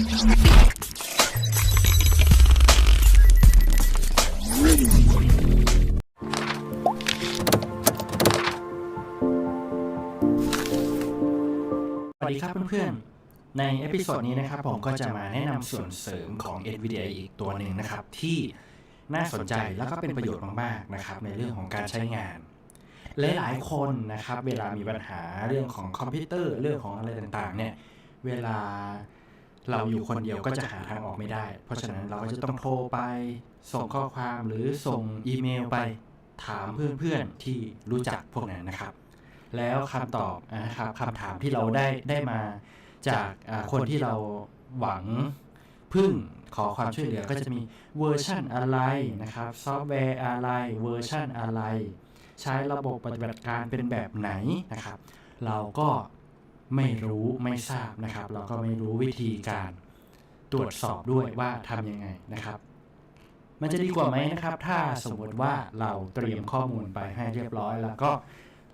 สวัสดีครับเพื่อนๆ ในเอพิโซดนี้นะครับผมก็จะมาแนะนำส่วนเสริมของ NVDA อีกตัวหนึ่งนะครับ ที่น่าสนใจแล้วก็เป็นประโยชน์มากๆนะครับในเรื่องของการใช้งานหลายๆคนนะครับ เวลามีปัญหาเรื่องของคอมพิวเตอร์เรื่องของอะไรต่างๆเนี่ยเวลา เราอยู่คนเดียวก็จะหาทางออกไม่ได้ เพราะฉะนั้นเราก็จะต้องโทรไป ส่งข้อความหรือส่งอีเมลไป ถามเพื่อนๆที่รู้จักพวกนั้นนะครับ แล้วคำตอบนะครับคำถามที่เราได้ได้มาจากคนที่เราหวังพึ่งขอความช่วยเหลือก็จะมีเวอร์ชันอะไรนะครับซอฟต์แวร์อะไร เวอร์ชันอะไร ใช้ระบบปฏิบัติการเป็นแบบไหนนะครับ เราก็ ไม่รู้ไม่ทราบนะครับ เราก็ไม่รู้วิธีการตรวจสอบด้วยว่าทำยังไงนะครับ มันจะดีกว่าไหมนะครับ ถ้าสมมติว่าเราเตรียมข้อมูลไปให้เรียบร้อย แล้วก็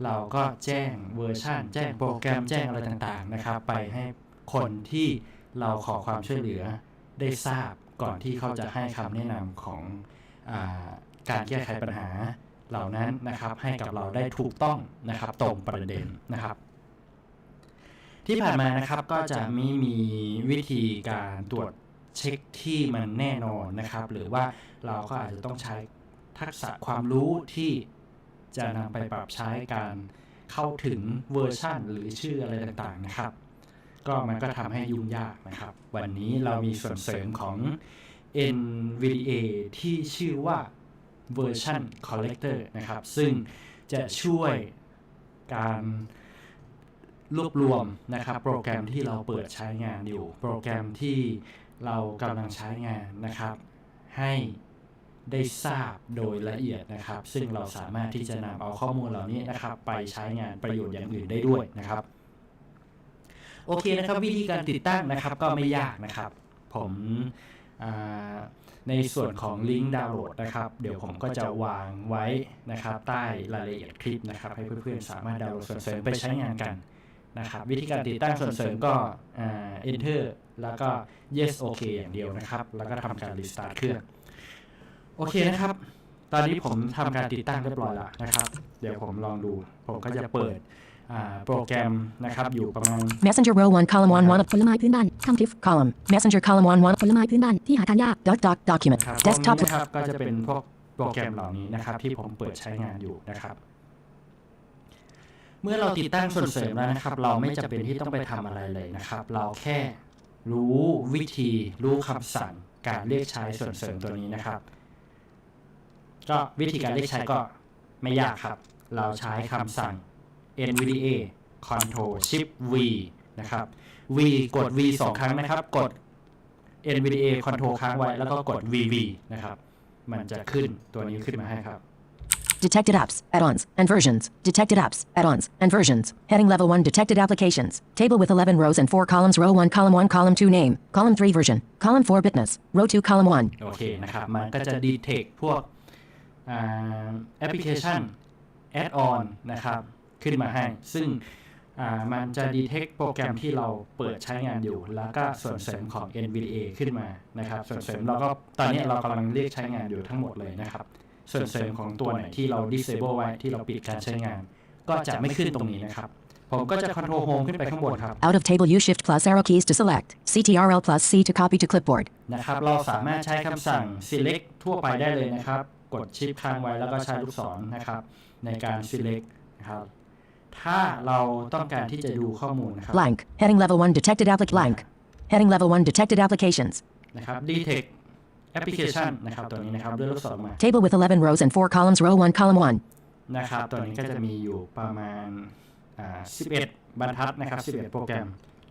เราก็แจ้งเวอร์ชันแจ้งโปรแกรมแจ้งอะไรต่างๆนะครับ ไปให้คนที่เราขอความช่วยเหลือได้ทราบก่อนที่เขาจะให้คำแนะนำของอการแก้ไขปัญหาเหล่านั้นนะครับ ให้กับเราได้ถูกต้องนะครับ ตรงประเด็นนะครับ ที่ผ่านมานะครับก็จะไม่มีวิธีการตรวจเช็คที่มันแน่นอนนะครับ หรือว่าเราก็อาจจะต้องใช้ทักษะความรู้ที่จะนำไปปรับใช้การเข้าถึงเวอร์ชั่น หรือชื่ออะไรต่างๆนะครับ ก็มันก็ทำให้ยุ่งยากนะครับ วันนี้เรามีส่วนเสริมของ NVDA ที่ชื่อว่า Version Collector นะครับ ซึ่งจะช่วยการ รวบรวมนะครับโปรแกรมที่เราเปิดใช้งานอยู่ โปรแกรมที่เรากำลังใช้งานนะครับ ให้ได้ทราบโดยละเอียดนะครับ ซึ่งเราสามารถที่จะนำเอาข้อมูลเหล่านี้นะครับ ไปใช้งานประโยชน์อย่างอื่นได้ด้วยนะครับ โอเคนะครับวิธีการติดตั้งนะครับก็ไม่ยากนะครับ ผมในส่วนของลิงก์ดาวน์โหลดนะครับเดี๋ยวผมก็จะวางไว้นะครับ ใต้รายละเอียดคลิปนะครับ ให้เพื่อนๆสามารถดาวน์โหลดส่วนเสริมไปใช้งานกัน นะครับวิธีการติดตั้งส่วนเสริมก็อ่า enter แล้วก็ yes OK อย่างเดียวนะครับ แล้วก็ทำการ restart เครื่อง โอเคนะครับ ตอนนี้ผมทำการติดตั้งเรียบร้อยแล้วนะครับ เดี๋ยวผมลองดู ผมก็จะเปิดอ่าโปรแกรมนะครับอยู่ประมาณ Messenger row 1 column 1 1ผลไม้พื้นบ้านคำทิฟ column Messenger column 1 1ผลไม้พื้นบ้านที่หาทานยาก doc doc document ครับ desktop พวกนี้นะครับก็จะเป็นพวกโปรแกรมเหล่านี้นะครับที่ผมเปิดใช้งานอยู่นะครับเมื่อเราติดตั้งส่วนเสริมแล้วนะครับ เราไม่จำเป็นที่ต้องไปทำอะไรเลยนะครับ เราแค่รู้วิธีรู้คำสั่งการเรียกใช้ส่วนเสริมตัวนี้นะครับ ก็วิธีการเรียกใช้ก็ไม่ยากครับ เราใช้คำสั่ง NVDA Control Shift V นะครับ V กด V สองครั้งนะครับ กด NVDA Control ค้างไว้แล้วก็กด VV นะครับ มันจะขึ้นตัวนี้ขึ้นมาให้ครับ detected apps add-ons and versions detected apps add-ons and versions heading level 1 detected applications table with 11 rows and 4 columns row 1 column 1 column 2 name column 3 version column 4 bitness row 2 column 1 โอเคนะครับ มันก็จะ detect พวกแอปพลิเคชัน add-on นะครับ ขึ้นมาให้ ซึ่งมันจะ detect โปรแกรมที่เราเปิดใช้งานอยู่ แล้วก็ส่วนเสริมของ NVDA ขึ้นมานะครับ ส่วนเสริมเราก็ตอนนี้เรากำลังเรียกใช้งานอยู่ทั้งหมดเลยนะครับ ส่วนเสริมของตัวไหนที่เรา disable ไว้ที่เราปิดการใช้งาน ก็จะไม่ขึ้นตรงนี้นะครับ ผมก็จะ control home ขึ้นไปข้างบนครับ out of table use shift plus arrow keys to select ctrl plus c to copy to clipboard นะครับ เราสามารถใช้คำสั่ง select ทั่วไปได้เลยนะครับ กดชิปค้างไว้แล้วก็ใช้ลูกศรนะครับ ในการ select นะครับถ้าเราต้องการที่จะดูข้อมูลนะครับ blank heading level 1 detected applic blank heading level 1 detected applications นะครับ detect application นะครับ ตัวนี้นะครับด้วยลูกศรมา table with 11 rows and 4 columns row 1 column 1 นะครับ ตัวนี้ก็จะมีอยู่ประมาณอ่า11 บรรทัดนะครับ 11 โปรแกรม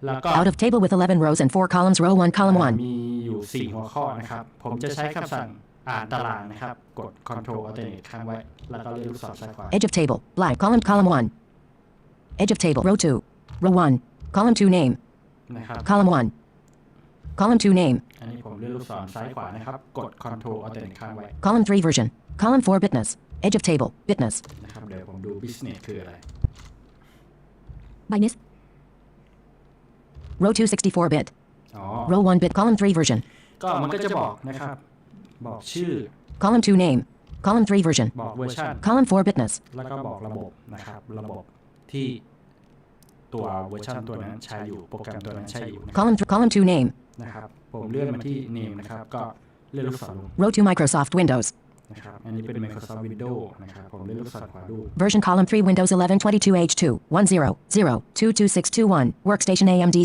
แล้วก็ out of table with 11 rows and 4 columns row 1 column 1 มีอยู่ 4 หัวข้อนะครับ ผมจะใช้คำสั่งอ่านตารางนะครับ กด Control Alternate ค้างไว้ แล้วก็เลื่อนลูกศรซ้ายขวา edge of table blank column column 1 edge of table row 2 row 1 column 2 name นะครับ column 1 column 2 name อันนี้ผมเลื่อนลูกศรซ้ายขวานะครับ กด Control Alternate ค้างไว้ column 3 version column 4 bitness edge of table bitness นะครับ เดี๋ยวผมดู Business คืออะไรบายเนส row 2 64 bit อ๋อ Row 1 bit. Column 3 version. ก็มันก็จะบอกนะครับ บอกชื่อ Column 2 name. Column 3 version. บอกเวอร์ชัน Column 4 bitness. แล้วก็บอกระบบนะครับ ระบบที่ ตัวเวอร์ชันตัวนั้นใช้อยู่ โปรแกรมตัวนั้นใช้อยู่นะครับ Column 3 column 2 name. นะครับ ผมเลื่อนมาที่ name นะครับ ก็เลื่อนลูกศรลง Row 2 Microsoft Windows. นะครับ อันนี้เป็น Microsoft Windows นะครับ ผมเลื่อนลูกศรขวาดู Version column 3 Windows 11 22H2 10 22621 Workstation AMD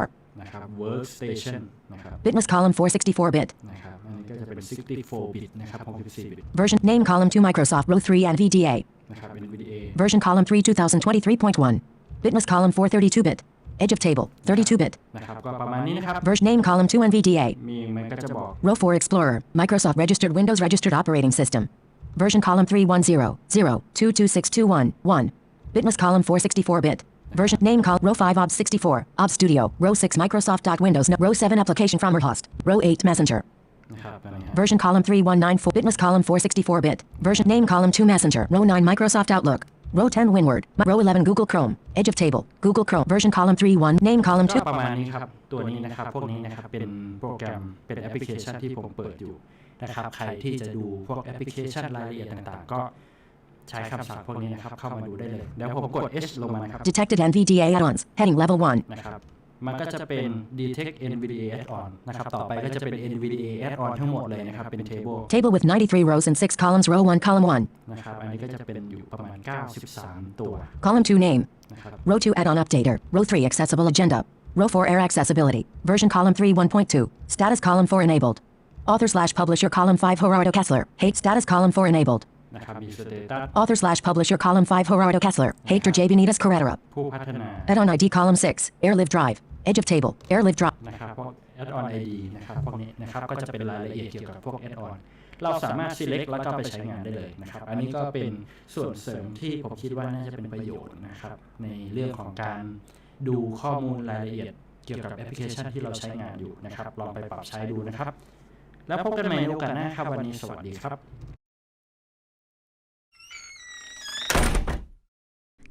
64 นะครับ workstation นะครับ Bitmas column 4 64 bit นะครับ อันนี้ก็จะเป็น 64 bit นะครับ64 bit Version name column 2 Microsoft row 3 NVDA นะครับ NVDA Version column 3 2023.1 Bitmas column 4 32 bit Edge of table 32 bit นะครับ ก็ประมาณนี้นะครับ Version name column 2 NVDA มีมันก็จะบอก Row 4 Explorer Microsoft registered Windows registered operating system Version column 310 22621 1 Bitmas column 4 64 bit Version name column row 5 OBS 64 OBS Studio row 6 Microsoft Windows row 7 application from host row 8 Messenger นะครับอันนี้ฮะ Version column 3194 Bitmas column 464 bit. Version name column 2 Messenger. Row 9 Microsoft Outlook. Row 10 Winward. Row 11 Google Chrome. Edge of table. Google Chrome. Version column 3 1 name column ก็ 2. ประมาณนี้ครับ ตัวนี้นะครับ พวกนี้นะครับ เป็นโปรแกรม เป็นแอปพลิเคชันที่ผมเปิดอยู่นะครับ ใครที่จะดูพวกแอปพลิเคชันรายละเอียดต่างๆ ก็ใช้คำสั่งพวกนี้นะครับ เข้ามาดูได้เลย เดี๋ยวผมกด H ลงมานะครับ Detected NVDA add-ons. Heading level 1. นะครับ มันก็จะเป็น detect NVDA add-on นะครับ ต่อไปก็จะเป็น NVDA add-on ทั้งหมดเลยนะครับ เป็น table Table with 93 rows and 6 columns. Row 1 column 1. นะครับ อันนี้ก็จะเป็นอยู่ประมาณ 93 ตัว Column 2 name. นะครับ Row 2 add-on updater. Row 3 accessible agenda. Row 4 air accessibility. Version column 3 1.2. Status column 4 enabled. Author slash publisher column 5 Gerardo Kessler. Hate status column 4 enabled. นะครับมี status Author slash publisher column 5 Gerardo Kessler. Hate J. Benitez Carrera. ผู้พัฒนา Add-on ID column 6. Airlive drive. Edge of table. Airlive drive. นะครับพวก add-on ID นะครับพวกนี้นะครับก็จะเป็นรายละเอียดเกี่ยวกับพวก add-on เราสามารถ select แล้วก็ไปใช้งานได้เลยนะครับ อันนี้ก็เป็นส่วนเสริมที่ผมคิดว่าน่าจะเป็นประโยชน์นะครับในเรื่องของการดูข้อมูลรายละเอียดเกี่ยวกับแอปพลิเคชันที่เราใช้งานอยู่นะครับ ลองไปปรับใช้ดูนะครับ แล้วพบกันใหม่ในโอกาสหน้าครับ วันนี้สวัสดีครับ